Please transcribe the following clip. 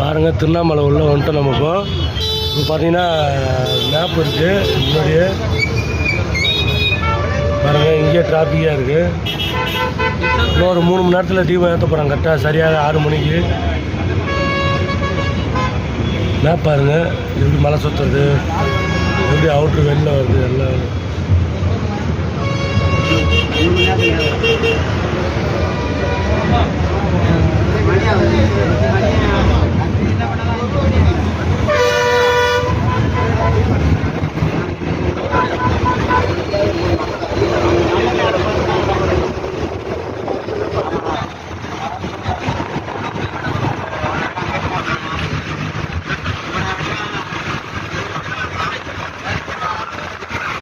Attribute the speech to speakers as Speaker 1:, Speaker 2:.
Speaker 1: பாருங்கள் திருவண்ணாமலை உள்ள வந்துட்டோம் நம்ம இப்போ. இப்போ பார்த்தீங்கன்னா மேப் இருக்குது முன்னாடியே. பாருங்கள் இங்கே டிராஃபிக்காக இருக்குது இன்னும் ஒரு மூணு மணி நேரத்தில் தீபம் ஏற்ற போகிறாங்க கரெக்டாக சரியாக ஆறு மணிக்கு. மேப் பாருங்கள் எப்படி மலை சுற்றுறது எப்படி அவுட்ரு வெளில வருது எல்லாம்.